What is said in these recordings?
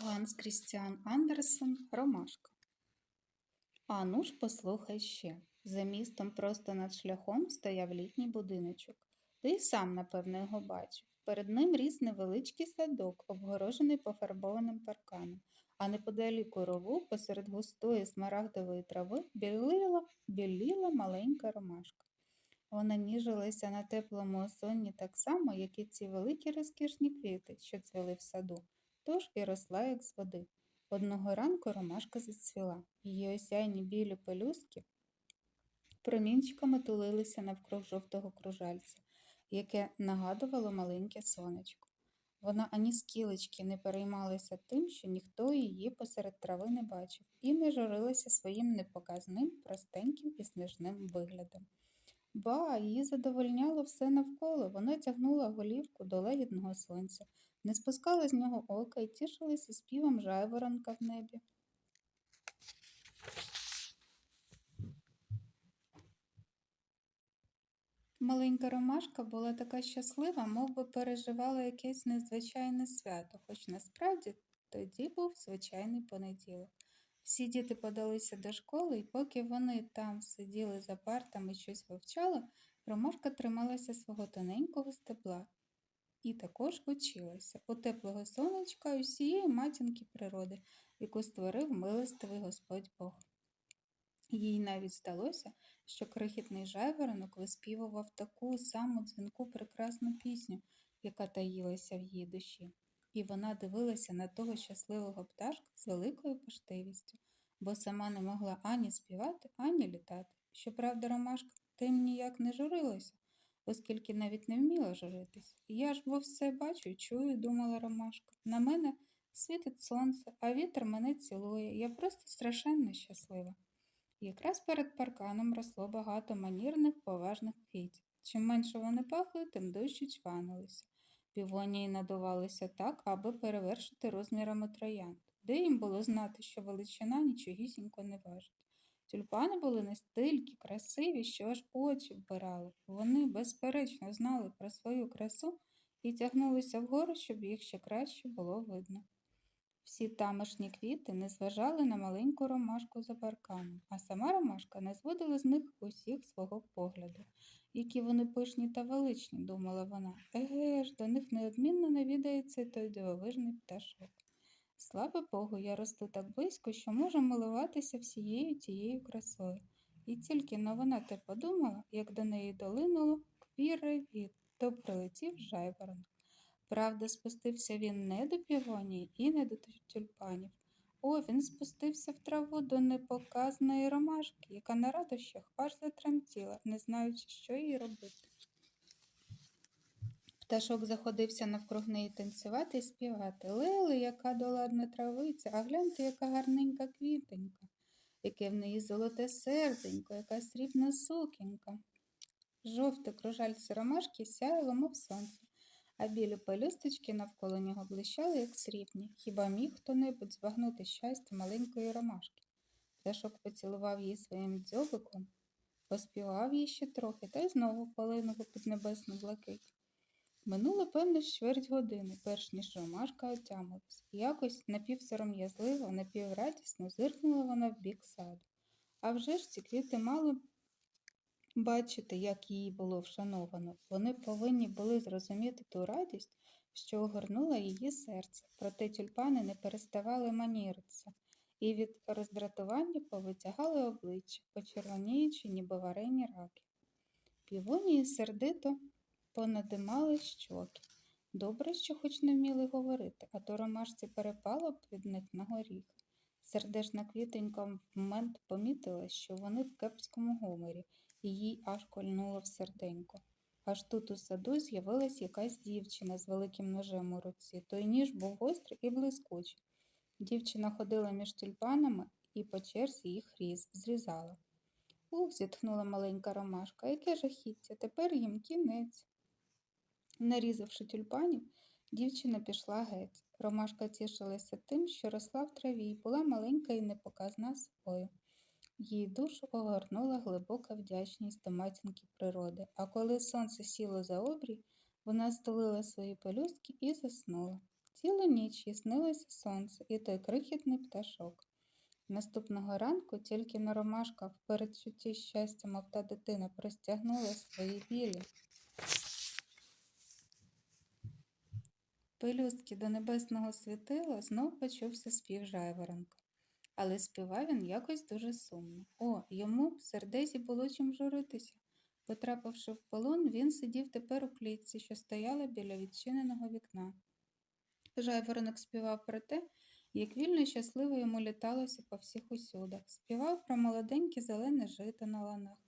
Ганс Крістіан Андерсен Ромашка. Ану ж послухай ще. За містом просто над шляхом стояв літній будиночок. Ти й сам, напевно, його бачив. Перед ним ріс невеличкий садок, обгорожений пофарбованим парканом, а неподалік рову, посеред густої смарагдової трави, біліла, біліла маленька ромашка. Вона ніжилася на теплому осонні так само, як і ці великі розкішні квіти, що цвіли в саду, тож і росла, як з води. Одного ранку ромашка зацвіла. Її осяйні білі пелюстки промінчиками тулилися навкруг жовтого кружальця, яке нагадувало маленьке сонечко. Вона ані скілечки не переймалася тим, що ніхто її посеред трави не бачив, і не журилася своїм непоказним, простеньким і сніжним виглядом. Ба, її задовольняло все навколо. Вона тягнула голівку до лагідного сонця, не спускала з нього ока і тішилася співом жайворонка в небі. Маленька ромашка була така щаслива, мов би переживала якесь незвичайне свято, хоч насправді тоді був звичайний понеділок. Всі діти подалися до школи, і поки вони там сиділи за партами і щось вивчали, ромашка трималася свого тоненького стебла і також училася у теплого сонечка усієї матінки природи, яку створив милостивий Господь Бог. Їй навіть здалося, що крихітний жайворонок виспівував таку саму дзвінку прекрасну пісню, яка таїлася в її душі. І вона дивилася на того щасливого пташка з великою поштивістю, бо сама не могла ані співати, ані літати. Щоправда, ромашка тим ніяк не журилася, оскільки навіть не вміла журитись. Я ж бо все бачу і чую, думала ромашка. На мене світить сонце, а вітер мене цілує. Я просто страшенно щаслива. Якраз перед парканом росло багато манірних, поважних квітів. Чим менше вони пахли, тим дужче чванилися. Півонії надувалися так, аби перевершити розмірами троянд. Де їм було знати, що величина нічогісінько не важить. Тюльпани були настільки красиві, що аж очі вбирали. Вони, безперечно, знали про свою красу і тягнулися вгору, щоб їх ще краще було видно. Всі тамошні квіти не зважали на маленьку ромашку за парканом, а сама ромашка не зводила з них усіх свого погляду. Які вони пишні та величні, думала вона. Еге ж, до них неодмінно навідається той дивовижний пташок. Слава Богу, я росту так близько, що можу милуватися всією тією красою. І тільки но вона те подумала, як до неї долинуло квіровіт, то прилетів жайворонок. Правда, спустився він не до півонії і не до тюльпанів. О, він спустився в траву до непоказної ромашки, яка на радощах аж затремтіла, не знаючи, що їй робити. Пташок заходився навкруг неї танцювати і співати. Лели, яка доладна травиця, а гляньте, яка гарненька квітенька, яке в неї золоте серденько, яка срібна сукінка. Жовте кружальце ромашки сяяло, мов сонце а білі пелюсточки навколо нього блищали, як срібні. Хіба міг хто-небудь збагнути щастя маленької ромашки? Пташок поцілував її своїм дзьобиком, поспівав їй ще трохи та й знову полинув під небесну блакить. Минуло, певно, чверть години, перш ніж ромашка отямилась. Якось напівсором'язливо, напіврадісно зиркнула вона в бік саду. А вже ж ці квіти мали бачити, як її було вшановано. Вони повинні були зрозуміти ту радість, що огорнула її серце, проте тюльпани не переставали маніритися, і від роздратування повитягали обличчя, почервоніючи, ніби варені раки. Півонії сердито понадимали щоки. Добре, що хоч не вміли говорити, а то ромашці перепало б від них на горіх. Сердешна квітенька в момент помітила, що вони в кепському гуморі, і їй аж кольнуло в серденько. Аж тут у саду з'явилась якась дівчина з великим ножем у руці. Той ніж був гострий і блискучий. Дівчина ходила між тюльпанами і по черзі їх різ, зрізала. Ух, зітхнула маленька ромашка, яке жахіття, тепер їм кінець. Нарізавши тюльпанів, дівчина пішла геть. Ромашка тішилася тим, що росла в траві була маленька і непоказна собою. Її душу огорнула глибока вдячність до матінки природи, а коли сонце сіло за обрій, вона столила свої пелюстки і заснула. Цілу ніч їй сонце і той крихітний пташок. Наступного ранку тільки на ромашка в передчутті щастя, мов та дитина, простягнула свої білі. Пелюстки до небесного світила знов почувся спів жайворонка. Але співав він якось дуже сумно. О, йому в сердесі було чим журитися. Потрапивши в полон, він сидів тепер у клітці, що стояла біля відчиненого вікна. Жайворонок співав про те, як вільно і щасливо йому літалося по всіх усюдах, співав про молоденьке зелене жито на ланах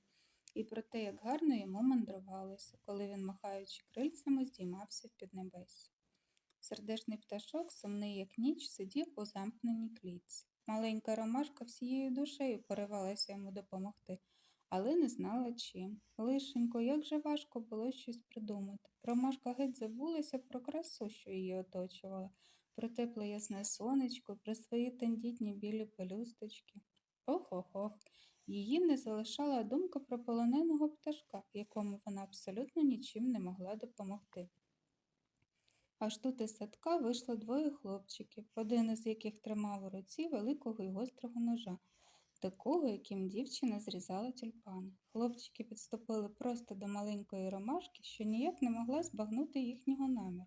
і про те, як гарно йому мандрувалося, коли він, махаючи крильцями, здіймався в піднебесі. Сердешний пташок, сумний як ніч, сидів у замкненій клітці. Маленька ромашка всією душею поривалася йому допомогти, але не знала чим. Лишенько, як же важко було щось придумати. Ромашка геть забулася про красу, що її оточувала, про тепле ясне сонечко, про свої тендітні білі пелюсточки. Ох-ох-ох. Її не залишала думка про полоненого пташка, якому вона абсолютно нічим не могла допомогти. Аж тут із садка вийшло двоє хлопчиків, один із яких тримав у руці великого й гострого ножа, такого, яким дівчина зрізала тюльпани. Хлопчики підступили просто до маленької ромашки, що ніяк не могла збагнути їхнього наміру.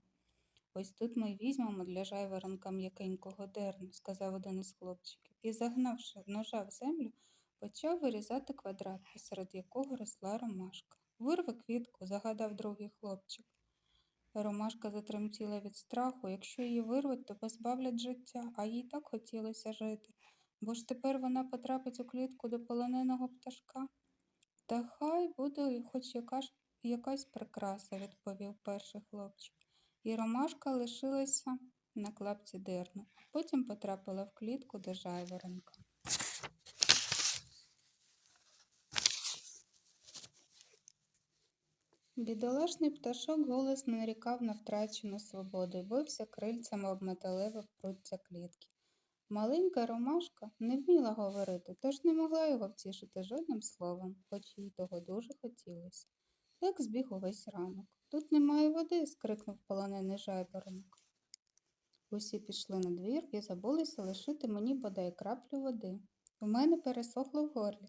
Ось тут ми візьмемо для жайворонка м'якенького дерну, сказав один із хлопчиків, і, загнавши ножа в землю, почав вирізати квадрат, посеред якого росла ромашка. Вирви квітку, загадав другий хлопчик. Ромашка затремтіла від страху. Якщо її вирвуть, то позбавлять життя, а їй так хотілося жити. Бо ж тепер вона потрапить у клітку до полоненого пташка. Та хай буде хоч яка ж, якась прикраса, відповів перший хлопчик. І ромашка лишилася на клапці дерну, потім потрапила в клітку до жайворонка. Бідолашний пташок голосно нарікав на втрачену свободу і бився крильцями об металеве пруття клітки. Маленька ромашка не вміла говорити, тож не могла його втішити жодним словом, хоч їй того дуже хотілося. Так збіг увесь ранок. Тут немає води, скрикнув полонений жайворонок. Усі пішли на двір і забулися лишити мені бодай краплю води. У мене пересохло в горлі.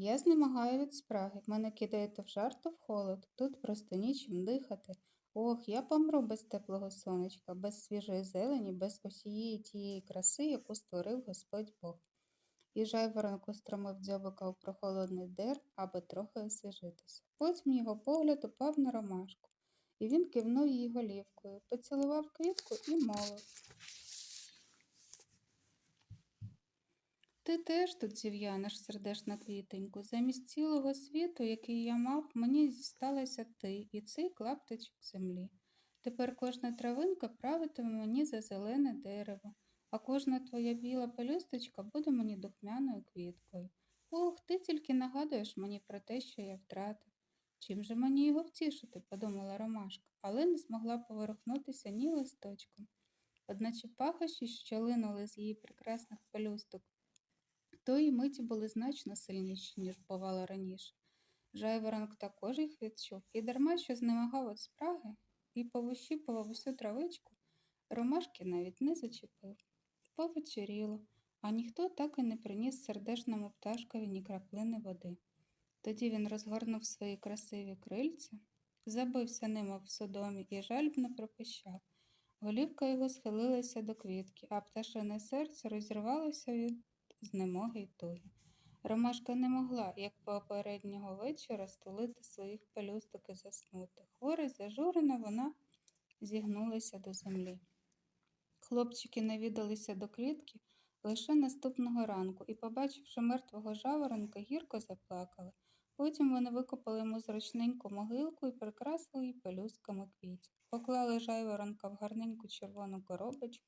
Я знемагаю від спраги, мене кидає то в жар, то в холод. Тут просто нічим дихати. Ох, я помру без теплого сонечка, без свіжої зелені, без усієї тієї краси, яку створив Господь Бог. І жайворонок устромив дзьобика у прохолодний дер, аби трохи освіжитися. Потім його погляд упав на ромашку, і він кивнув її голівкою, поцілував квітку і мовив. Ти теж тут зів'янеш, сердешна квітеньку. Замість цілого світу, який я мав, мені зісталася ти і цей клаптичок землі. Тепер кожна травинка правитиме мені за зелене дерево, а кожна твоя біла пелюсточка буде мені духмяною квіткою. Ох, ти тільки нагадуєш мені про те, що я втратив. Чим же мені його втішити, подумала Ромашка, але не змогла поворухнутися ні листочком. Одначе пахощі, що линули з її прекрасних пелюсток, тої миті були значно сильніші, ніж бувало раніше. Жайворонок також їх відчув, і дарма що знемагав від спраги і повищіпував усю травичку, ромашки навіть не зачепив. Повечеріло, а ніхто так і не приніс сердешному пташкові ні краплини води. Тоді він розгорнув свої красиві крильця, забився ними в содомі і жальбно пропищав. Голівка його схилилася до квітки, а пташине серце розірвалося від знемоги й туги. Ромашка не могла, як попереднього вечора, стулити своїх пелюсток і заснути. Хвора й зажурена, вона зігнулася до землі. Хлопчики навідалися до клітки лише наступного ранку і, побачивши мертвого жаворонка, гірко заплакали. Потім вони викопали йому зручненьку могилку і прикрасили її пелюстками квітів. Поклали жайворонка в гарненьку червону коробочку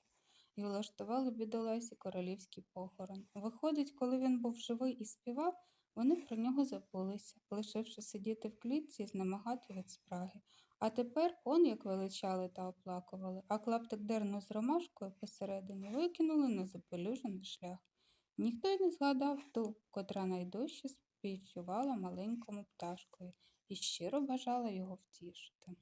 і влаштували бідоласі королівський похорон. Виходить, коли він був живий і співав, вони про нього забулися, лишивши сидіти в клітці і знемагати від спраги. А тепер он як величали та оплакували, а клаптик дерну з ромашкою посередині викинули на запелюжений шлях. Ніхто й не згадав ту, котра найдужче співчувала маленькому пташкові і щиро бажала його втішити.